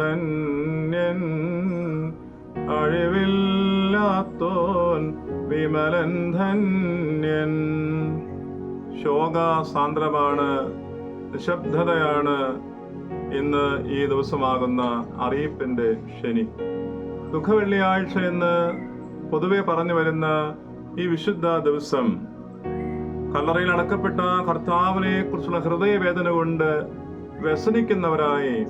ധന്യൻ അഴിവില്ലാത്തോൻ വിമലൻ ധന്യൻ. ശോകാസാന്ദ്രമാണ് നിശബ്ദതയാണ് ഇന്ന് ഈ ദിവസമാകുന്ന അറിയിപ്പിന്റെ ശനി. ദുഃഖവെള്ളിയാഴ്ച എന്ന് പൊതുവെ പറഞ്ഞു വരുന്ന ഈ വിശുദ്ധ ദിവസം കല്ലറയിൽ അടക്കപ്പെട്ട കർത്താവിനെ കുറിച്ചുള്ള ഹൃദയവേദന കൊണ്ട് വ്യസനിക്കുന്നവരായി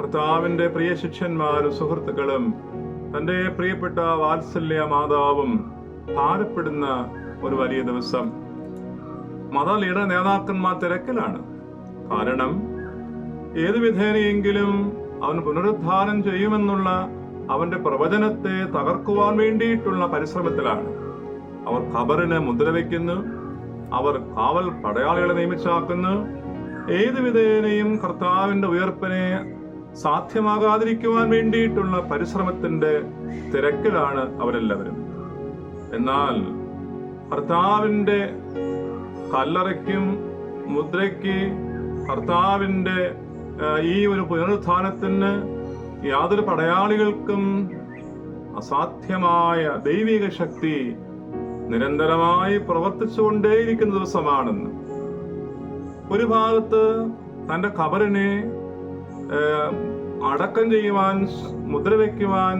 കർത്താവിന്റെ പ്രിയ ശിഷ്യന്മാരും സുഹൃത്തുക്കളും തന്റെ പ്രിയപ്പെട്ട വാത്സല്യ മാതാവും ഭാരപ്പെടുന്ന ഒരു വലിയ ദിവസം. മത ലീഡർ നേതാക്കന്മാർ തിരക്കിലാണ്. കാരണം ഏത് വിധേനയെങ്കിലും അവൻ പുനരുദ്ധാരം ചെയ്യുമെന്നുള്ള അവന്റെ പ്രവചനത്തെ തകർക്കുവാൻ വേണ്ടിയിട്ടുള്ള പരിശ്രമത്തിലാണ്. അവർ ഖബറിന് മുദ്രവെക്കുന്നു അവർ കാവൽ പടയാളികളെ നിയമിച്ചാക്കുന്നു. ഏത് വിധേനയും കർത്താവിന്റെ ഉയർപ്പിനെ സാധ്യമാകാതിരിക്കുവാൻ വേണ്ടിയിട്ടുള്ള പരിശ്രമത്തിന്റെ തിരക്കിലാണ് അവരെല്ലാവരും. എന്നാൽ ഭർത്താവിന്റെ കല്ലറയ്ക്കും മുദ്രയ്ക്ക് ഭർത്താവിന്റെ ഈ ഒരു പുനരുത്ഥാനത്തിന് യാതൊരു പടയാളികൾക്കും അസാധ്യമായ ദൈവിക ശക്തി നിരന്തരമായി പ്രവർത്തിച്ചുകൊണ്ടേയിരിക്കുന്ന ദിവസമാണെന്ന്. ഒരു ഭാഗത്ത് തന്റെ ഖബറിനെ ഏഹ്, അടക്കം ചെയ്യുവാൻ മുദ്ര വയ്ക്കുവാൻ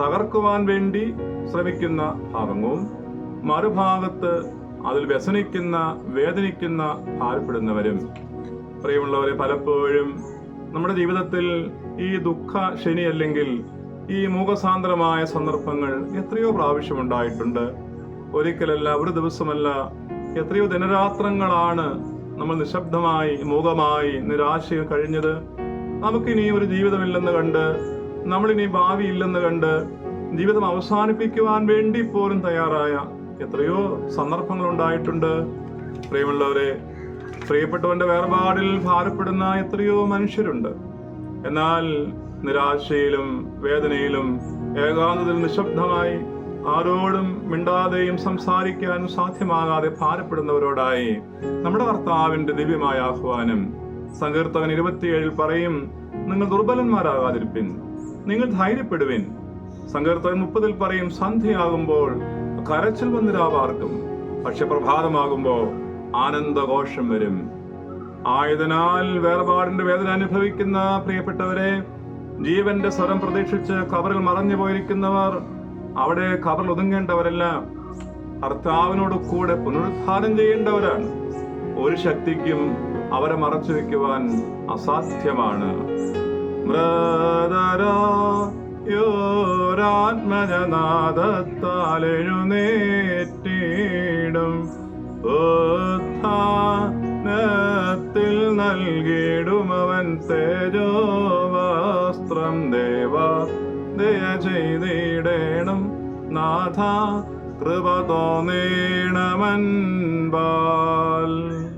തകർക്കുവാൻ വേണ്ടി ശ്രമിക്കുന്ന ഭാഗവും മറുഭാഗത്ത് അതിൽ വ്യസനിക്കുന്ന വേദനിക്കുന്ന ഭാരപ്പെടുന്നവരും. പ്രിയമുള്ളവരെ പലപ്പോഴും നമ്മുടെ ജീവിതത്തിൽ ഈ ദുഃഖ ശനി അല്ലെങ്കിൽ ഈ മൂകസാന്ദ്രമായ സന്ദർഭങ്ങൾ എത്രയോ പ്രാവശ്യം ഉണ്ടായിട്ടുണ്ട്. ഒരിക്കലല്ല ഒരു ദിവസമല്ല എത്രയോ ദിനരാത്രങ്ങളാണ് നമ്മൾ നിശബ്ദമായി മൂകമായി നിരാശയിൽ കഴിഞ്ഞത്. നമുക്കിനി ഒരു ജീവിതമില്ലെന്ന് കണ്ട് നമ്മളിനി ഭാവി ഇല്ലെന്ന് കണ്ട് ജീവിതം അവസാനിപ്പിക്കുവാൻ വേണ്ടി പോലും തയ്യാറായ എത്രയോ സന്ദർഭങ്ങൾ ഉണ്ടായിട്ടുണ്ട് പ്രിയമുള്ളവരെ പ്രിയപ്പെട്ടവന്റെ വേർപാടിൽ ഭാരപ്പെടുന്ന എത്രയോ മനുഷ്യരുണ്ട്. എന്നാൽ നിരാശയിലും വേദനയിലും ഏകാന്തതയിൽ നിശബ്ദമായി ആരോടും മിണ്ടാതെയും സംസാരിക്കാനും സാധ്യമാകാതെ ഭാരപ്പെടുന്നവരോടായി നമ്മുടെ കർത്താവിന്റെ ദിവ്യമായ ആഹ്വാനം സങ്കീർത്തകൻ ഇരുപത്തിയേഴിൽ പറയും നിങ്ങൾ ദുർബലന്മാരാകാതിരിപ്പിൻ നിങ്ങൾ ധൈര്യപ്പെടുവിൻ. സങ്കീർത്തകൻ മുപ്പതിൽ പറയും സന്ധ്യയാകുമ്പോൾ കരച്ചിൽ വന്നിരാവാർക്കും പക്ഷെ പ്രഭാതമാകുമ്പോൾ ആനന്ദഘോഷം വരും. ആയതിനാൽ വേർപാടിന്റെ വേദന അനുഭവിക്കുന്ന പ്രിയപ്പെട്ടവരെ ജീവന്റെ സ്വരം പ്രതീക്ഷിച്ച് കവറിൽ മറഞ്ഞു പോയിരിക്കുന്നവർ അവിടെ കബറിൽ ഒതുങ്ങേണ്ടവരല്ല. ഭർത്താവിനോട് കൂടെ പുനരുദ്ധാനം ചെയ്യേണ്ടവരാണ്. ഒരു ശക്തിക്കും അവരെ മറച്ചു വെക്കുവാൻ അസാധ്യമാണ്. യോരാത്മജനാഥത്താൽ എഴുന്നേറ്റിടും. ഉത്ഥാനത്തിൽ നൽകിയിടും അവൻ തേജോവസ്ത്രം. ദേവ ദയ ചെയ്തിടേണം. നാഥ കൃപ തോന്നേണമൻപാൽ